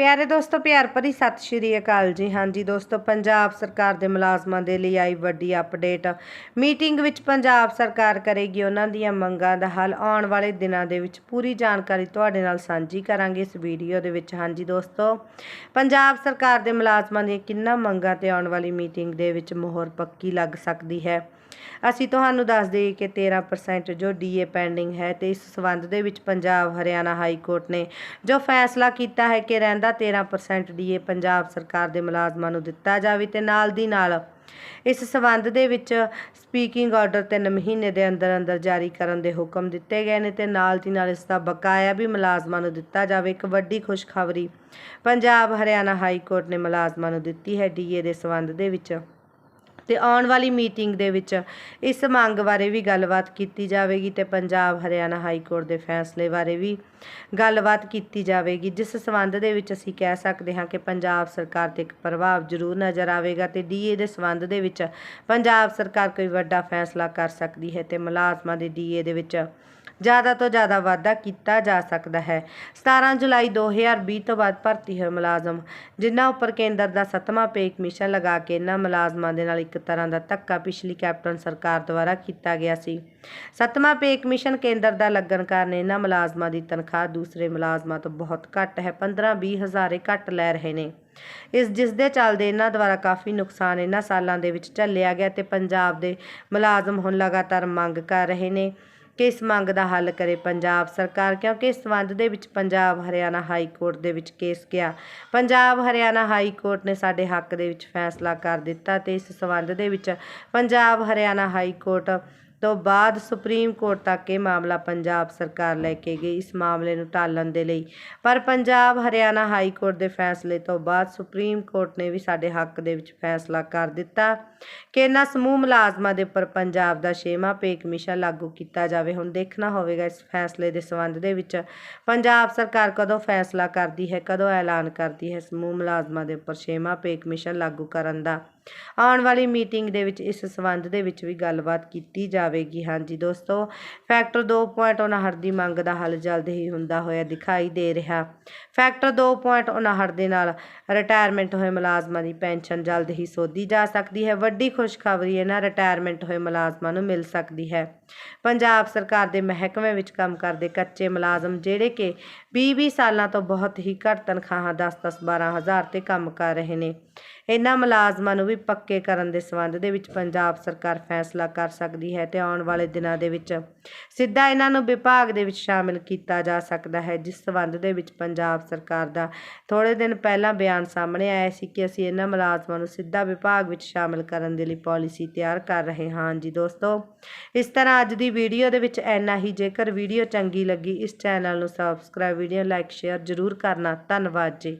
ਪਿਆਰੇ ਦੋਸਤੋ, ਪਿਆਰ ਭਰੀ ਸਤਿ ਸ਼੍ਰੀ ਅਕਾਲ ਜੀ। ਹਾਂਜੀ ਦੋਸਤੋ, ਪੰਜਾਬ ਸਰਕਾਰ ਦੇ ਮੁਲਾਜ਼ਮਾਂ ਦੇ ਲਈ ਆਈ ਵੱਡੀ ਅਪਡੇਟ ਮੀਟਿੰਗ ਵਿੱਚ ਪੰਜਾਬ ਸਰਕਾਰ ਕਰੇਗੀ ਉਹਨਾਂ ਦੀਆਂ ਮੰਗਾਂ ਦਾ ਹੱਲ। ਆਉਣ ਵਾਲੇ ਦਿਨਾਂ ਦੇ ਵਿੱਚ ਪੂਰੀ ਜਾਣਕਾਰੀ ਤੁਹਾਡੇ ਨਾਲ ਸਾਂਝੀ ਕਰਾਂਗੇ ਇਸ ਵੀਡੀਓ ਦੇ ਵਿੱਚ। ਹਾਂਜੀ ਦੋਸਤੋ, ਪੰਜਾਬ ਸਰਕਾਰ ਦੇ ਮੁਲਾਜ਼ਮਾਂ ਦੀਆਂ ਕਿੰਨਾ ਮੰਗਾਂ ਤੇ ਆਉਣ ਵਾਲੀ ਮੀਟਿੰਗ ਦੇ ਵਿੱਚ ਮੋਹਰ ਪੱਕੀ ਲੱਗ ਸਕਦੀ ਹੈ? ਅਸੀਂ ਤੁਹਾਨੂੰ ਦੱਸ ਦਈਏ ਕਿ 13% ਜੋ ਡੀਏ ਪੈਂਡਿੰਗ ਹੈ ਤੇ ਇਸ ਸਬੰਧ ਦੇ ਵਿੱਚ ਪੰਜਾਬ, ਹਰਿਆਣਾ ਹਾਈ ਕੋਰਟ ਨੇ ਜੋ ਫੈਸਲਾ ਕੀਤਾ ਹੈ ਕਿ ਰਹਿੰਦਾ 13% ਡੀਏ ਪੰਜਾਬ ਸਰਕਾਰ ਦੇ ਮੁਲਾਜ਼ਮਾਂ ਨੂੰ ਦਿੱਤਾ ਜਾਵੇ ਤੇ ਨਾਲ ਦੀ ਨਾਲ ਇਸ ਸਬੰਧ ਦੇ ਵਿੱਚ ਸਪੀਕਿੰਗ ਆਰਡਰ 3 ਮਹੀਨੇ ਦੇ ਅੰਦਰ ਅੰਦਰ ਜਾਰੀ ਕਰਨ ਦੇ ਹੁਕਮ ਦਿੱਤੇ ਗਏ ਨੇ ਤੇ ਨਾਲ ਦੀ ਨਾਲ ਇਸ ਦਾ ਬਕਾਇਆ ਵੀ ਮੁਲਾਜ਼ਮਾਂ ਨੂੰ ਦਿੱਤਾ ਜਾਵੇ। ਇੱਕ ਵੱਡੀ ਖੁਸ਼ਖਬਰੀ ਪੰਜਾਬ ਹਰਿਆਣਾ ਹਾਈ ਕੋਰਟ ਨੇ ਮੁਲਾਜ਼ਮਾਂ ਨੂੰ ਦਿੱਤੀ ਹੈ ਡੀਏ ਦੇ ਸਬੰਧ ਦੇ ਵਿੱਚ। ਤੇ ਆਉਣ ਵਾਲੀ ਮੀਟਿੰਗ ਦੇ ਵਿੱਚ ਇਸ ਮੰਗ ਬਾਰੇ ਵੀ ਗੱਲਬਾਤ ਕੀਤੀ ਜਾਵੇਗੀ ਤੇ ਪੰਜਾਬ ਹਰਿਆਣਾ ਹਾਈ ਕੋਰਟ ਦੇ ਫੈਸਲੇ ਬਾਰੇ ਵੀ ਗੱਲਬਾਤ ਕੀਤੀ ਜਾਵੇਗੀ, ਜਿਸ ਸਬੰਧ ਦੇ ਵਿੱਚ ਅਸੀਂ ਕਹਿ ਸਕਦੇ ਹਾਂ ਕਿ ਪੰਜਾਬ ਸਰਕਾਰ ਤੇ ਇੱਕ ਪ੍ਰਭਾਵ ਜ਼ਰੂਰ ਨਜ਼ਰ ਆਵੇਗਾ ਤੇ ਡੀਏ ਦੇ ਸਬੰਧ ਦੇ ਵਿੱਚ ਪੰਜਾਬ ਸਰਕਾਰ ਕੋਈ ਵੱਡਾ ਫੈਸਲਾ ਕਰ ਸਕਦੀ ਹੈ ਤੇ ਮੁਲਾਜ਼ਮਾਂ ਦੇ ਡੀਏ ਦੇ ਵਿੱਚ ਜ਼ਿਆਦਾ ਤੋਂ ਜ਼ਿਆਦਾ ਵਾਧਾ ਕੀਤਾ ਜਾ ਸਕਦਾ ਹੈ। 17 ਜੁਲਾਈ 2020 ਤੋਂ ਬਾਅਦ ਭਰਤੀ ਹੋਏ ਮੁਲਾਜ਼ਮ, ਜਿਨ੍ਹਾਂ ਉੱਪਰ ਕੇਂਦਰ ਦਾ ਸੱਤਵਾਂ ਪੇ ਕਮਿਸ਼ਨ ਲਗਾ ਕੇ ਇਹਨਾਂ ਮੁਲਾਜ਼ਮਾਂ ਦੇ ਨਾਲ ਇੱਕ ਤਰ੍ਹਾਂ ਦਾ ਧੱਕਾ ਪਿਛਲੀ ਕੈਪਟਨ ਸਰਕਾਰ ਦੁਆਰਾ ਕੀਤਾ ਗਿਆ ਸੀ। ਸੱਤਵਾਂ ਪੇ ਕਮਿਸ਼ਨ ਕੇਂਦਰ ਦਾ ਲੱਗਣ ਕਾਰਨ ਇਹਨਾਂ ਮੁਲਾਜ਼ਮਾਂ ਦੀ ਤਨਖਾਹ ਦੂਸਰੇ ਮੁਲਾਜ਼ਮਾਂ ਤੋਂ ਬਹੁਤ ਘੱਟ ਹੈ 15-20 ਹਜ਼ਾਰੇ ਘੱਟ ਲੈ ਰਹੇ ਨੇ। ਇਸ ਜਿਸ ਦੇ ਚੱਲਦੇ ਇਹਨਾਂ ਦੁਆਰਾ ਕਾਫੀ ਨੁਕਸਾਨ ਇਹਨਾਂ ਸਾਲਾਂ ਦੇ ਵਿੱਚ ਝੱਲਿਆ ਗਿਆ ਤੇ ਪੰਜਾਬ ਦੇ ਮੁਲਾਜ਼ਮ ਹੁਣ ਲਗਾਤਾਰ ਮੰਗ ਕਰ ਰਹੇ ਨੇ। ਕਿ ਇਸ ਮੰਗ ਦਾ ਹੱਲ ਕਰੇ ਪੰਜਾਬ ਸਰਕਾਰ? ਕਿਉਂਕਿ ਇਸ ਸੰਬੰਧ ਦੇ ਵਿੱਚ ਪੰਜਾਬ ਹਰਿਆਣਾ ਹਾਈ ਕੋਰਟ ਦੇ ਵਿੱਚ ਕੇਸ ਗਿਆ। ਪੰਜਾਬ ਹਰਿਆਣਾ ਹਾਈ ਕੋਰਟ ਨੇ ਸਾਡੇ ਹੱਕ ਦੇ ਵਿੱਚ ਫੈਸਲਾ ਕਰ ਦਿੱਤਾ ਤੇ ਇਸ ਸੰਬੰਧ ਦੇ ਵਿੱਚ ਪੰਜਾਬ ਹਰਿਆਣਾ ਹਾਈ ਕੋਰਟ ਤੋਂ ਬਾਅਦ ਸੁਪਰੀਮ ਕੋਰਟ ਤੱਕ ਇਹ ਮਾਮਲਾ ਪੰਜਾਬ ਸਰਕਾਰ ਲੈ ਕੇ ਗਈ ਇਸ ਮਾਮਲੇ ਨੂੰ ਟਾਲਣ ਦੇ ਲਈ। ਪਰ ਪੰਜਾਬ ਹਰਿਆਣਾ ਹਾਈ ਕੋਰਟ ਦੇ ਫੈਸਲੇ ਤੋਂ ਬਾਅਦ ਸੁਪਰੀਮ ਕੋਰਟ ਨੇ ਵੀ ਸਾਡੇ ਹੱਕ ਦੇ ਵਿੱਚ ਫੈਸਲਾ ਕਰ ਦਿੱਤਾ ਕਿ ਇਹਨਾਂ ਸਮੂਹ ਮੁਲਾਜ਼ਮਾਂ ਦੇ ਉੱਪਰ ਪੰਜਾਬ ਦਾ ਛੇਵਾਂ ਪੇ ਕਮਿਸ਼ਨ ਲਾਗੂ ਕੀਤਾ ਜਾਵੇ। ਹੁਣ ਦੇਖਣਾ ਹੋਵੇਗਾ ਇਸ ਫੈਸਲੇ ਦੇ ਸੰਬੰਧ ਦੇ ਵਿੱਚ ਪੰਜਾਬ ਸਰਕਾਰ ਕਦੋਂ ਫੈਸਲਾ ਕਰਦੀ ਹੈ, ਕਦੋਂ ਐਲਾਨ ਕਰਦੀ ਹੈ ਸਮੂਹ ਮੁਲਾਜ਼ਮਾਂ ਦੇ ਉੱਪਰ ਛੇਵਾਂ ਪੇ ਕਮਿਸ਼ਨ ਲਾਗੂ ਕਰਨ ਦਾ। ਆਉਣ ਵਾਲੀ ਮੀਟਿੰਗ ਦੇ ਵਿੱਚ ਇਸ ਸੰਬੰਧ ਦੇ ਵਿੱਚ ਵੀ ਗੱਲਬਾਤ ਕੀਤੀ ਜਾਵੇਗੀ। ਹਾਂਜੀ ਦੋਸਤੋ, ਫੈਕਟਰ 2.59 ਦੀ ਮੰਗ ਦਾ ਹੱਲ ਜਲਦ ਹੀ ਹੁੰਦਾ ਹੋਇਆ ਦਿਖਾਈ ਦੇ ਰਿਹਾ। ਫੈਕਟਰ 2.59 ਦੇ ਨਾਲ ਰਿਟਾਇਰਮੈਂਟ ਹੋਏ ਮੁਲਾਜ਼ਮਾਂ ਦੀ ਪੈਨਸ਼ਨ ਜਲਦ ਹੀ ਸੋਧੀ ਜਾ ਸਕਦੀ ਹੈ। ਵੱਡੀ ਖੁਸ਼ਖਬਰੀ ਇਹਨਾਂ ਰਿਟਾਇਰਮੈਂਟ ਹੋਏ ਮੁਲਾਜ਼ਮਾਂ ਨੂੰ ਮਿਲ ਸਕਦੀ ਹੈ। ਪੰਜਾਬ ਸਰਕਾਰ ਦੇ ਮਹਿਕਮੇ ਵਿੱਚ ਕੰਮ ਕਰਦੇ ਕੱਚੇ ਮੁਲਾਜ਼ਮ ਜਿਹੜੇ ਕਿ 20-20 ਸਾਲਾਂ ਤੋਂ ਬਹੁਤ ਹੀ ਘੱਟ ਤਨਖਾਹਾਂ 10-10 12 ਹਜ਼ਾਰ ਤੇ ਕੰਮ ਕਰ ਰਹੇ ਨੇ। ਇਹਨਾਂ ਮੁਲਾਜ਼ਮਾਂ ਨੂੰ ਵੀ ਪੱਕੇ ਕਰਨ ਦੇ ਸੰਬੰਧ ਦੇ ਵਿੱਚ ਪੰਜਾਬ ਸਰਕਾਰ ਫੈਸਲਾ ਕਰ ਸਕਦੀ ਹੈ ਤੇ ਆਉਣ ਵਾਲੇ ਦਿਨਾਂ ਦੇ ਵਿੱਚ ਸਿੱਧਾ ਇਹਨਾਂ ਨੂੰ ਵਿਭਾਗ ਦੇ ਵਿੱਚ ਸ਼ਾਮਿਲ ਕੀਤਾ ਜਾ ਸਕਦਾ ਹੈ, ਜਿਸ ਸੰਬੰਧ ਦੇ ਵਿੱਚ ਪੰਜਾਬ ਸਰਕਾਰ ਦਾ ਥੋੜੇ ਦਿਨ ਪਹਿਲਾਂ ਬਿਆਨ ਸਾਹਮਣੇ ਆਇਆ ਸੀ ਕਿ ਅਸੀਂ ਇਹਨਾਂ ਮੁਲਾਜ਼ਮਾਂ ਨੂੰ ਸਿੱਧਾ ਵਿਭਾਗ ਵਿੱਚ ਸ਼ਾਮਿਲ ਕਰਨ ਦੇ ਲਈ ਪਾਲਿਸੀ ਤਿਆਰ ਕਰ ਰਹੇ ਹਾਂ। ਜੀ ਦੋਸਤੋ, ਇਸ ਤਰ੍ਹਾਂ ਅੱਜ ਦੀ ਵੀਡੀਓ ਦੇ ਵਿੱਚ ਇੰਨਾ ਹੀ। ਜੇਕਰ ਵੀਡੀਓ ਚੰਗੀ ਲੱਗੀ, ਇਸ ਚੈਨਲ ਨੂੰ ਸਬਸਕ੍ਰਾਈਬ ਵੀਡੀਓ ਲਾਈਕ ਸ਼ੇਅਰ ਜ਼ਰੂਰ ਕਰਨਾ। ਧੰਨਵਾਦ ਜੀ।